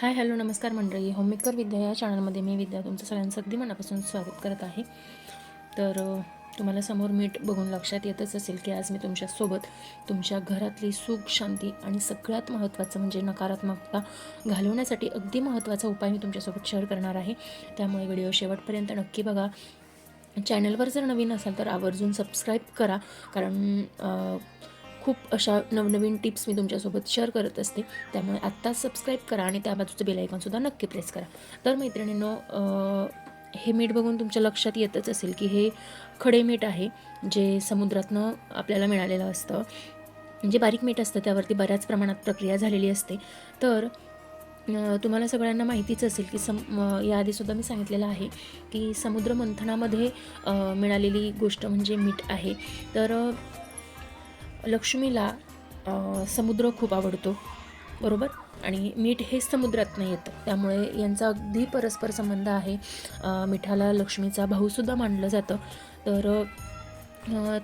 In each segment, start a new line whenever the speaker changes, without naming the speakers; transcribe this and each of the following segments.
Hi hello नमस्कार मंडळी. Homemaker विद्या या चॅनलमध्ये मी विद्या तुमचं सगळ्यांचं अगदी मनापासून स्वागत करत आहे. तर तुम्हाला समोर मीठ बघून लक्षात येतच असेल की आज मी तुमच्यासोबत तुमच्या घरातली सुख शांती आणि सगळ्यात महत्त्वाचं म्हणजे नकारात्मकता घालवण्यासाठी अगदी महत्त्वाचा उपाय मी तुमच्यासोबत शेअर करणार आहे. त्यामुळे व्हिडिओ शेवटपर्यंत नक्की बघा. चॅनलवर जर नवीन असाल तर आवर्जून सबस्क्राईब करा. कारण खूप अशा नवनवीन टिप्स मी तुमच्यासोबत शेअर करत असते. त्यामुळे आत्ताच सबस्क्राईब करा आणि त्या बाजूचं बेलायकॉनसुद्धा नक्की प्रेस करा. तर मैत्रिणींनो हे मीठ बघून तुमच्या लक्षात येतच असेल की हे खडे मीठ आहे जे समुद्रातनं आपल्याला मिळालेलं असतं. जे बारीक मीठ असतं त्यावरती बऱ्याच प्रमाणात प्रक्रिया झालेली असते. तर तुम्हाला सगळ्यांना माहितीच असेल की सम याआधीसुद्धा मी सांगितलेलं आहे की समुद्र मंथनामध्ये मिळालेली गोष्ट म्हणजे मीठ आहे. तर लक्ष्मीला समुद्र खूप आवडतो बरोबर? आणि मीठ हे समुद्रातनं येतं. त्यामुळे यांचा अगदी परस्पर संबंध आहे. मिठाला लक्ष्मीचा भाऊसुद्धा मानलं जातं. तर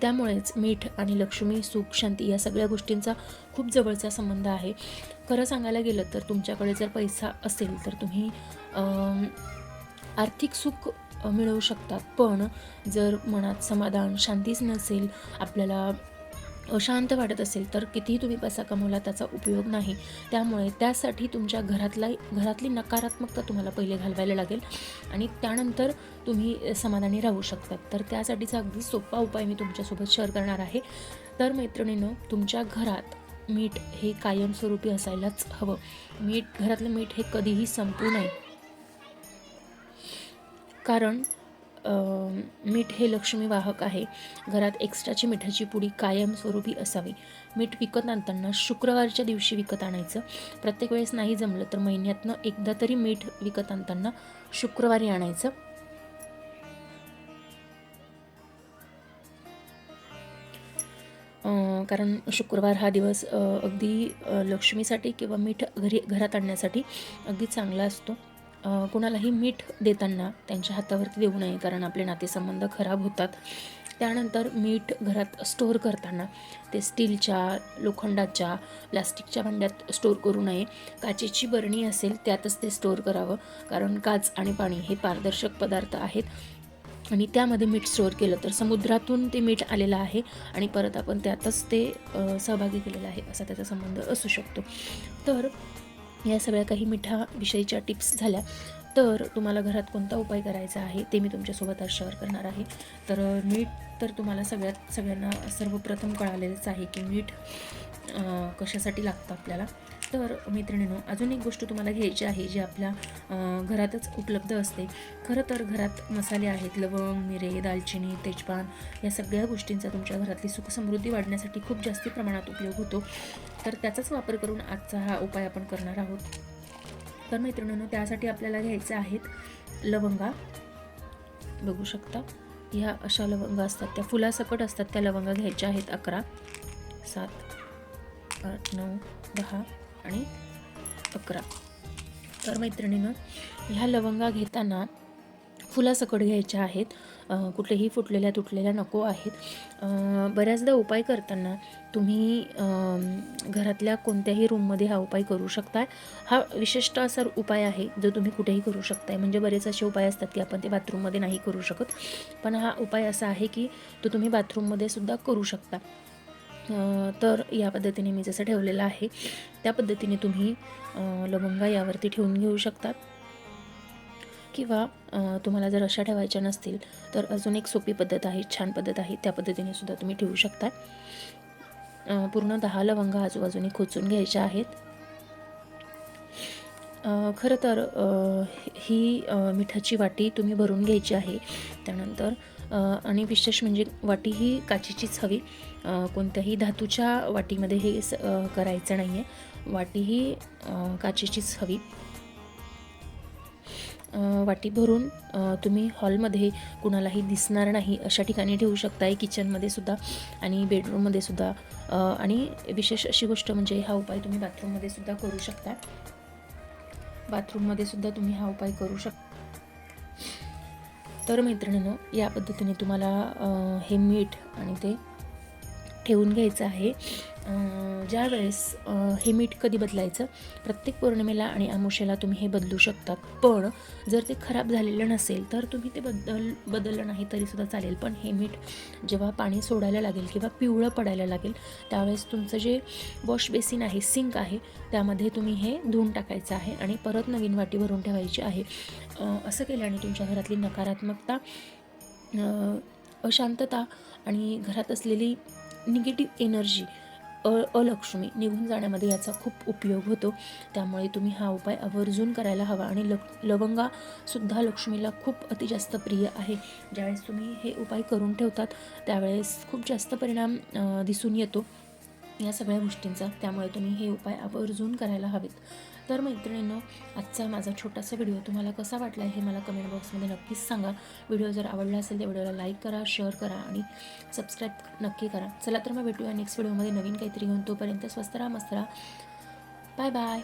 त्यामुळेच मीठ आणि लक्ष्मी सुख शांती या सगळ्या गोष्टींचा खूप जवळचा संबंध आहे. खरं सांगायला गेलं तर तुमच्याकडे जर पैसा असेल तर तुम्ही आर्थिक सुख मिळवू शकतात पण जर मनात समाधान शांतीच नसेल आपल्याला अशांत वाटत असेल तर कितीही तुम्ही पैसा कमवला त्याचा उपयोग नाही. त्यामुळे त्यासाठी तुमच्या घरातला घरातली नकारात्मकता तुम्हाला पहिले घालवायला लागेल आणि त्यानंतर तुम्ही समाधानी राहू शकतात. तर त्यासाठीचा अगदी सोपा उपाय मी तुमच्यासोबत शेअर करणार आहे. तर मैत्रिणीनं तुमच्या घरात मीठ हे कायमस्वरूपी असायलाच हवं. मीठ घरातलं मीठ हे कधीही संपू नये. कारण मीठ हे लक्ष्मी वाहक आहे. घरात एक्स्ट्राची मिठाची पुडी कायमस्वरूपी असावी. मीठ विकत आणताना शुक्रवारच्या दिवशी विकत आणायचं. प्रत्येक वेळेस नाही जमलं तर महिन्यातनं एकदा तरी मीठ विकत आणताना शुक्रवारी आणायचं. कारण शुक्रवार हा दिवस अगदी लक्ष्मीसाठी किंवा मीठ घरी घरात आणण्यासाठी अगदी चांगला असतो. कुणालाही मीठ देताना त्यांच्या हातावरती देऊ नये कारण आपले नातेसंबंध खराब होतात. त्यानंतर मीठ घरात स्टोअर करताना ते स्टीलच्या लोखंडाच्या प्लास्टिकच्या भांड्यात स्टोअर करू नये. काचेची बरणी असेल त्यातच ते स्टोअर करावं कारण काच आणि पाणी हे पारदर्शक पदार्थ आहेत. आणि त्यामध्ये मीठ स्टोअर केलं तर समुद्रातून ते मीठ आलेलं आहे आणि परत आपण त्यातच ते सहभागी केलेलं आहे असा त्याचा संबंध असू शकतो. तर या सगळ्या काही मिठाविषयीच्या टिप्स झाल्या तर तुम्हाला घरात कोणता उपाय करायचा आहे ते मी तुमच्यासोबत आज शेअर करणार आहे. तर मीठ तर तुम्हाला सगळ्यात सगळ्यांना सर्वप्रथम कळालेलंच आहे की मीठ कशासाठी लागतं आपल्याला. तर मैत्रिणीनो अजून एक गोष्ट तुम्हाला घ्यायची आहे जी आपल्या घरातच उपलब्ध असते. खरं तर घरात मसाले आहेत लवंग मिरे दालचिनी तेजपान या सगळ्या गोष्टींचा तुमच्या घरातली सुखसमृद्धी वाढण्यासाठी खूप जास्त प्रमाणात उपयोग होतो. तर त्याचाच वापर करून आजचा हा उपाय आपण करणार आहोत. तर मैत्रिणींनो त्यासाठी आपल्याला घ्यायचं आहेत लवंगा. बघू शकता ह्या अशा लवंगा असतात त्या फुलासकट असतात त्या लवंगा घ्यायच्या आहेत अकरा सात आठ नऊ दहा आणि अकरा. तर मैत्रिणीनं ह्या लवंगा घेताना फुलासकट घ्यायच्या आहेत. कुठलेही फुटलेल्या तुटलेल्या नको आहेत. बऱ्याचदा उपाय करताना तुम्ही घरातल्या कोणत्याही रूममध्ये हा उपाय करू शकताय. हा विशिष्ट असा उपाय आहे जो तुम्ही कुठेही करू शकताय. म्हणजे बरेच असे उपाय असतात की आपण ते बाथरूममध्ये नाही करू शकत. पण हा उपाय असा आहे की तो तुम्ही बाथरूममध्ये सुद्धा करू शकता. तर या पद्धतीने मी जसं ठेवलेलं आहे त्या पद्धतीने तुम्ही लवंगा यावरती ठेवून घेऊ शकतात. किंवा तुम्हाला जर अशा ठेवायच्या नसतील तर अजून एक सोपी पद्धत आहे छान पद्धत आहे त्या पद्धतीने सुद्धा तुम्ही ठेवू शकता. पूर्ण दहा लवंगा आजूबाजूने खोचून घ्यायच्या आहेत. खरं तर ही मिठाची वाटी तुम्ही भरून घ्यायची आहे. त्यानंतर आणि विशेष म्हणजे वाटी ही काचेचीच हवी. कोणत्याही धातूच्या वाटीमध्ये हे स- करायचं नाही आहे वाटी ही काचेचीच हवी. वाटी भरून तुम्ही हॉलमध्ये कुणालाही दिसणार नाही अशा ठिकाणी ठेवू शकताय किचनमध्ये सुद्धा आणि बेडरूममध्ये सुद्धा. आणि विशेष अशी गोष्ट म्हणजे हा उपाय तुम्ही बाथरूममध्ये सुद्धा करू शकता बाथरूममध्ये सुद्धा तुम्ही हा उपाय करू शकता तर मैत्रिणीनं या पद्धतीने तुम्हाला हे मीठ आणि ते ठेवून घ्यायचं आहे. ज्यावेळेस हे मीठ कधी बदलायचं? प्रत्येक पौर्णिमेला आणि अमावस्येला तुम्ही हे बदलू शकतात पण जर ते खराब झालेलं नसेल तर तुम्ही ते बदल बदललं नाही तरीसुद्धा चालेल. पण हे मीठ जेव्हा पाणी सोडायला लागेल किंवा पिवळं पडायला लागेल त्यावेळेस तुमचं जे वॉश बेसिन आहे सिंक आहे त्यामध्ये तुम्ही हे धुवून टाकायचं आहे आणि परत नवीन वाटी भरून ठेवायची आहे. असं केल्याने तुमच्या घरातली नकारात्मकता अशांतता आणि घरात असलेली निगेटिव्ह एनर्जी अ अलक्ष्मी निघून जाण्यामध्ये याचा खूप उपयोग होतो. त्यामुळे तुम्ही हा उपाय आवर्जून करायला हवा. आणि ल लवंगासुद्धा लक्ष्मीला खूप अति जास्त प्रिय आहे. ज्यावेळेस तुम्ही हे उपाय करून ठेवतात त्यावेळेस खूप जास्त परिणाम दिसून येतो. या सगळ्या गोष्टींचा त्यामुळे तुम्ही हे उपाय आवर्जून करायला हवेत. तर मैत्रिणींनो आजचा माझा छोटासा व्हिडिओ तुम्हाला कसा वाटला हे मला कमेंट बॉक्समध्ये नक्कीच सांगा. व्हिडिओ जर आवडला असेल तर व्हिडिओला लाईक करा शेअर करा आणि सबस्क्राईब नक्की करा. चला तर मग भेटूया नेक्स्ट व्हिडिओमध्ये नवीन काहीतरी घेऊन. तोपर्यंत स्वस्त राहा मस्त राहा. Bye bye